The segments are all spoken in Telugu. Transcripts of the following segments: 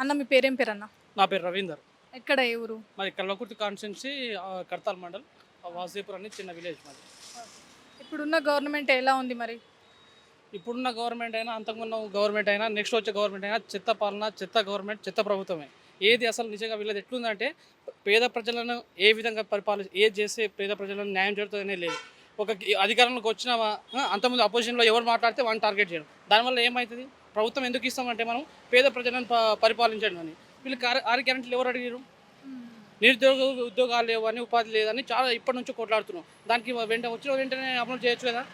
అన్న మీ పేరేం పేరు అన్న నా పేరు రవీందర్. ఎక్కడ ఏ ఊరు? మాది కల్వకుర్తి కాన్స్టిట్యున్సీ కడతాల్ మండల్ వాసీపూర్ అని చిన్న విలేజ్ మాది. ఇప్పుడున్న గవర్నమెంట్ ఎలా ఉంది మరి? ఇప్పుడున్న గవర్నమెంట్ అయినా అంతకుమున్న గవర్నమెంట్ అయినా నెక్స్ట్ వచ్చే గవర్నమెంట్ అయినా చెత్త పాలన చెత్త గవర్నమెంట్ చెత్త ప్రభుత్వమే. ఏది అసలు నిజంగా వీళ్ళది ఎట్లుందంటే పేద ప్రజలను ఏ విధంగా పరిపాలి ఏది చేస్తే పేద ప్రజలను న్యాయం జరుగుతుందనే లేదు. ఒక అధికారంలోకి వచ్చిన అంతకుముందు అపోజిషన్లో ఎవరు మాట్లాడితే వాళ్ళని టార్గెట్ చేయడం. దానివల్ల ఏమవుతుంది ప్రభుత్వం ఎందుకు ఇస్తామంటే మనం పేద ప్రజలను ప- అని. వీళ్ళకి ఆరు ఆరు గ్యారెంటీలు ఎవరు అడిగారు నిరుద్యోగ ఉద్యోగాలు లేవని ఉపాధి లేదని చాలా ఇప్పటి నుంచి కొట్లాడుతున్నాం దానికి వెంట వచ్చిన వెంటనే అమలు చేయొచ్చు కదా?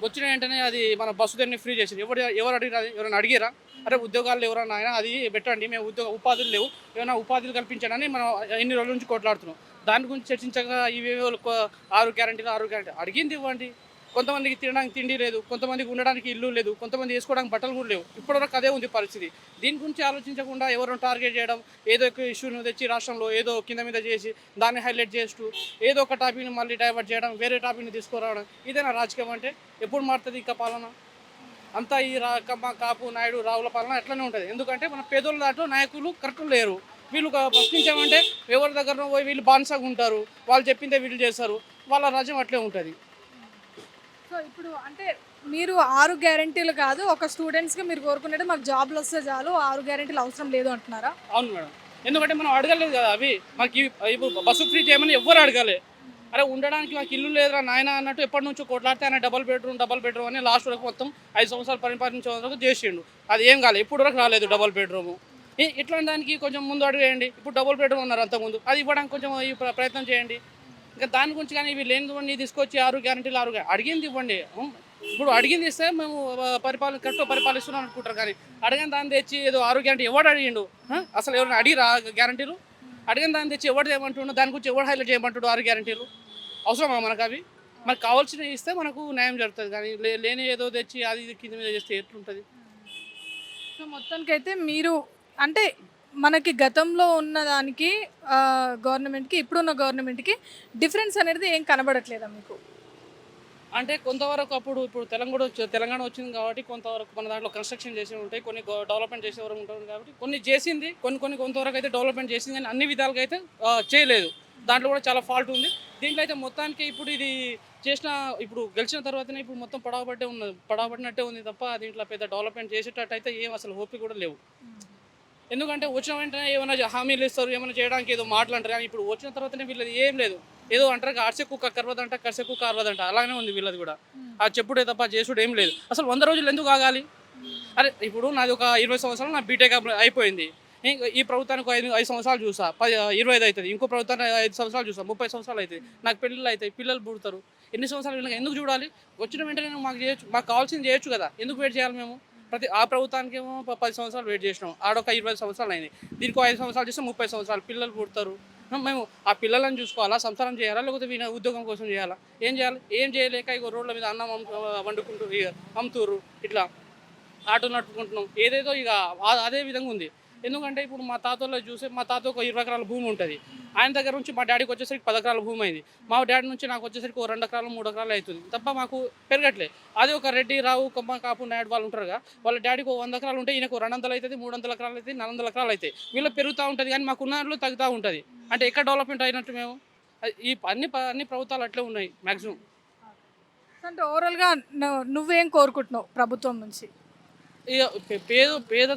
వచ్చిన వెంటనే అది మన బస్సు దాన్ని ఫ్రీ చేసింది. ఎవరు ఎవరు అడిగినా ఎవరైనా అడిగిరా అరే ఉద్యోగాలు ఎవరన్నా ఆయన అది పెట్టండి మేము ఉద్యోగ ఉపాధులు లేవు ఏమైనా ఉపాధులు కల్పించడని మనం ఎన్ని రోజుల నుంచి కొట్లాడుతున్నాం. దాని గురించి చర్చించగా ఇవేవో ఆరు గ్యారంటీలు ఆరు గ్యారంటీ అడిగింది ఇవ్వండి. కొంతమందికి తినడానికి తిండి లేదు కొంతమందికి ఉండడానికి ఇల్లు లేదు కొంతమంది వేసుకోవడానికి బట్టలు కూడా లేవు. ఇప్పటివరకు అదే ఉంది పరిస్థితి. దీని గురించి ఆలోచించకుండా ఎవరిని టార్గెట్ చేయడం ఏదో ఒక ఇష్యూను తెచ్చి రాష్ట్రంలో ఏదో కింద మీద చేసి దాన్ని హైలైట్ చేస్తూ ఏదో ఒక టాపిక్ని మళ్ళీ డైవర్ట్ చేయడం వేరే టాపిక్ని తీసుకురావడం ఇదేనా రాజకీయం అంటే? ఎప్పుడు మారుతుంది ఇంకా పాలన? అంతా ఈ రా కమ్మ కాపు నాయుడు రావుల పాలన అట్లనే ఉంటుంది. ఎందుకంటే మన పేదోళ్ళ దాంట్లో నాయకులు కరెక్ట్ లేరు. వీళ్ళు ప్రశ్నించామంటే ఎవరి దగ్గర పోయి వీళ్ళు బానిసగా ఉంటారు. వాళ్ళు చెప్పిందే వీళ్ళు చేస్తారు. వాళ్ళ రాజ్యం అట్లే ఉంటుంది. సో ఇప్పుడు అంటే మీరు ఆరు గ్యారెంటీలు కాదు ఒక స్టూడెంట్స్కి మీరు కోరుకునేది మాకు జాబ్లు వస్తే చాలు ఆరు గ్యారెంటీలు అవసరం లేదు అంటున్నారా? అవును మేడం. ఎందుకంటే మనం అడగలేదు కదా అవి. మాకు ఇప్పుడు బస్సు ఫ్రీ చేయమని ఎవ్వరు అడగాలి. అరే ఉండడానికి మాకు ఇల్లు లేదురా నాయన అన్నట్టు ఎప్పటి నుంచో కొట్లాడితే ఆయన డబల్ బెడ్రూమ్ డబల్ బెడ్రూమ్ అని లాస్ట్ వరకు మొత్తం ఐదు సంవత్సరాలు పరిపాలించే వరకు చేసిండు. అది ఏం కాలేదు ఇప్పుడు వరకు రాలేదు డబల్ బెడ్రూమ్. ఇట్లాంటి దానికి కొంచెం ముందు అడిగేయండి ఇప్పుడు డబుల్ బెడ్రూమ్ ఉన్నారు అంతకుముందు. అది ఇవ్వడానికి కొంచెం ప్ర- ప్రయత్నం చేయండి. దాని గురించి కానీ ఇవి లేనివ్వండి తీసుకొచ్చి ఆరు గ్యారంటీలు ఆరు అడిగింది ఇవ్వండి. ఇప్పుడు అడిగింది ఇస్తే మేము పరిపాలన కరెక్ట్ పరిపాలిస్తున్నాం అనుకుంటారు కానీ అడిగిన దాన్ని తెచ్చి ఏదో ఆరు గ్యారంటీ ఎవడు అడిగిండు? అసలు ఎవరైనా అడిగిరా గ్యారంటీలు? అడిగిన దాన్ని తెచ్చి ఎవడు చేయమంటుండో? దాని గురించి ఎవరు హైలైట్ చేయమంటాడు ఆరు గ్యారంటీలు? అవసరమా మనకు అవి? మనకు కావాల్సినవి ఇస్తే మనకు న్యాయం జరుగుతుంది కానీ లే- లేని ఏదో తెచ్చి అది ఇది కింద మీద చేస్తే ఎట్లుంటుంది? సో మొత్తానికైతే మీరు అంటే మనకి గతంలో ఉన్న దానికి గవర్నమెంట్కి ఇప్పుడున్న గవర్నమెంట్కి డిఫరెన్స్ అనేది ఏం కనబడట్లేదా మీకు? అంటే కొంతవరకు అప్పుడు ఇప్పుడు తెలంగాణ వచ్చి- తెలంగాణ వచ్చింది కాబట్టి కొంతవరకు మన దాంట్లో కన్స్ట్రక్షన్ చేసి ఉంటాయి కొన్ని డెవలప్మెంట్ చేసేవారు ఉంటారు కాబట్టి కొన్ని చేసింది కొన్ని కొన్ని కొంతవరకు అయితే డెవలప్మెంట్ చేసింది కానీ అన్ని విధాలుగా అయితే చేయలేదు. దాంట్లో కూడా చాలా ఫాల్ట్ ఉంది. దీంట్లో అయితే మొత్తానికి ఇప్పుడు ఇది చేసిన ఇప్పుడు గెలిచిన తర్వాతనే ఇప్పుడు మొత్తం పడవబట్టే ఉన్నది పడవబడినట్టే ఉంది తప్ప దీంట్లో పెద్ద డెవలప్మెంట్ చేసేటట్టు అయితే ఏం అసలు ఓపిక కూడా లేవు. ఎందుకంటే వచ్చిన వెంటనే ఏమైనా హామీలు ఇస్తారు ఏమైనా చేయడానికి ఏదో మాట్లాడరు కానీ ఇప్పుడు వచ్చిన తర్వాతనే వీళ్ళది ఏం లేదు. ఏదో అంటారు అరసెక్కు కర్వదంట కర్సెక్కు కార్వదంట అలానే ఉంది వీళ్ళది కూడా. ఆ చెప్పుడే తప్ప చేసుడు ఏం లేదు. అసలు వంద రోజులు ఎందుకు ఆగాలి? అరే ఇప్పుడు నాది ఒక ఇరవై సంవత్సరాలు నా బీటెక్ అయిపోయింది. ఈ ప్రభుత్వానికి ఐదు ఐదు సంవత్సరాలు చూసా. పది ఇరవై ఐదు అవుతుంది ఇంకో ప్రభుత్వానికి ఐదు సంవత్సరాలు చూసా. ముప్పై సంవత్సరాలు అవుతుంది నాకు పెళ్ళిళ్ళు అవుతాయి పిల్లలు పుడతారు. ఎన్ని సంవత్సరాలు వీళ్ళకి ఎందుకు చూడాలి? వచ్చిన వెంటనే మాకు చేయొచ్చు మాకు కావాల్సింది చేయొచ్చు కదా. ఎందుకు వెయిట్ చేయాలి మేము? ప్రతి ఆ ప్రభుత్వానికి ఏమో పది సంవత్సరాలు వెయిట్ చేసినాం. ఆడొక ఇరవై సంవత్సరాలు అయింది. దీనికి ఐదు సంవత్సరాలు చేస్తే ముప్పై సంవత్సరాలు పిల్లలు పుడతారు. మేము ఆ పిల్లలను చూసుకోవాలా? సంసారం చేయాలా? లేకపోతే వీళ్ళ ఉద్యోగం కోసం చేయాలా? ఏం చేయాలి? ఏం చేయలేక ఇగో రోడ్ల మీద అన్నం అమ్ము- వండుకుంటూ ఇక ఇట్లా ఆటో నడుపుకుంటున్నాం. ఏదేదో ఇక అదే విధంగా ఉంది. ఎందుకంటే ఇప్పుడు మా తాతలో చూస్తే మా తాత ఒక ఇరవై ఎకరాల భూమి ఉంటుంది. ఆయన దగ్గర నుంచి మా డాడీకి వచ్చేసరికి పది ఎకరాల భూమి అయింది. మా డాడీ నుంచి నాకు వచ్చేసరికి ఒక రెండు ఎకరాలు మూడు ఎకరాలు అవుతుంది. తప్ప మాకు పెరగట్లే. అది ఒక రెడ్డి రావు కొమ్మ కాపు నాయుడు వాళ్ళు ఉంటారుగా వాళ్ళ డాడీకి ఒక వంద ఎకరాలు ఉంటే ఈయనకు రెండు వందలు అవుతుంది మూడు వందల ఎకరాలు అవుతుంది నాలుగు వందల ఎకరాలు అవుతాయి. వీళ్ళు పెరుగుతూ ఉంటుంది కానీ మాకు ఉన్నట్లు తగ్గుతూ ఉంటుంది. అంటే ఎక్కడ డెవలప్మెంట్ అయినట్టు మేము? అది- ఈ అన్ని ప- అన్ని ప్రభుత్వాలు అట్లే ఉన్నాయి మ్యాక్సిమం అంటే ఓవరాల్గా నువ్వేం కోరుకుంటున్నావు ప్రభుత్వం నుంచి? పేద పేద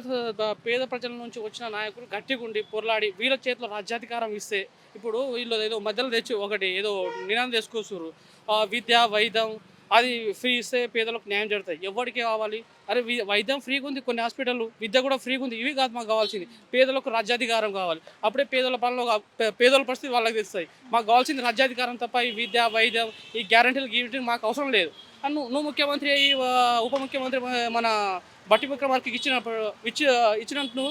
పేద ప్రజల నుంచి వచ్చిన నాయకులు గట్టిగా ఉండి పొరలాడి వీళ్ళ చేతిలో రాజ్యాధికారం ఇస్తే ఇప్పుడు వీళ్ళు ఏదో మధ్యలో తెచ్చి ఒకటి ఏదో నినాదం తీసుకొస్తారు విద్య వైద్యం అది ఫ్రీ ఇస్తే పేదలకు న్యాయం జరుగుతాయి. ఎవరికి కావాలి? అరే వైద్యం ఫ్రీగా ఉంది కొన్ని హాస్పిటల్ విద్య కూడా ఫ్రీగా ఉంది ఇవి కాదు మాకు కావాల్సింది. పేదలకు రాజ్యాధికారం కావాలి. అప్పుడే పేదల పనులు పేదల పరిస్థితి వాళ్ళకి తెస్తాయి మాకు కావాల్సింది రాజ్యాధికారం తప్ప ఈ విద్య వైద్యం ఈ గ్యారంటీలు గ్యారంటీలు మాకు అవసరం లేదు. అని నువ్వు నువ్వు ముఖ్యమంత్రి ఉప ముఖ్యమంత్రి మన బట్టి విక్రమార్కి ఇచ్చినప్పుడు ఇచ్చి ఇచ్చినట్టు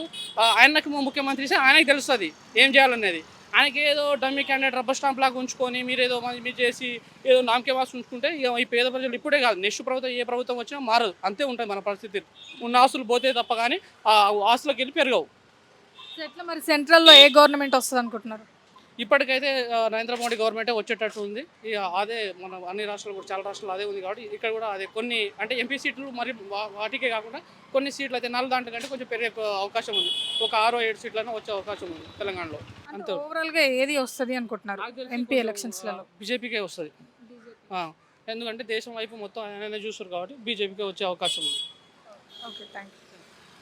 ఆయనకు ముఖ్యమంత్రి ఇస్తే ఆయనకి తెలుస్తుంది ఏం చేయాలనేది. ఆయనకి ఏదో డమ్మీ క్యాండిడేట్ రబ్బర్ స్టాంప్ లాగా ఉంచుకొని మీరు ఏదో మరి మీరు చేసి ఏదో నామకే వాసు ఉంచుకుంటే ఈ పేద ప్రజలు ఇప్పుడే కాదు నెక్స్ట్ ప్రభుత్వం ఏ ప్రభుత్వం వచ్చినా మారదు. అంతే ఉంటుంది మన పరిస్థితి. ఉన్న ఆస్తులు పోతే తప్ప కానీ ఆ ఆస్తులకు వెళ్ళి పెరగవు. ఎట్లా మరి సెంట్రల్లో ఏ గవర్నమెంట్ వస్తుంది అనుకుంటున్నారు ఇప్పటికైతే నరేంద్ర మోడీ గవర్నమెంటే వచ్చేటట్టు ఉంది. అదే మన అన్ని రాష్ట్రాలు కూడా చాలా రాష్ట్రాలు అదే ఉంది కాబట్టి ఇక్కడ కూడా అదే కొన్ని అంటే ఎంపీ సీట్లు మరి వాటికే కాకుండా కొన్ని సీట్లు అయితే నాలుగు దాంట్లో కంటే కొంచెం పెరిగే అవకాశం ఉంది. ఒక ఆరో ఏడు సీట్లైనా వచ్చే అవకాశం ఉంది తెలంగాణలో. అంతే. ఓవరాల్గా ఏది వస్తుంది అనుకుంటున్నారు? ఎంపీ ఎలక్షన్స్లలో బీజేపీకే వస్తుంది. ఎందుకంటే దేశం వైపు మొత్తం ఆయన చూస్తారు కాబట్టి బీజేపీకే వచ్చే అవకాశం ఉంది. Okay thank you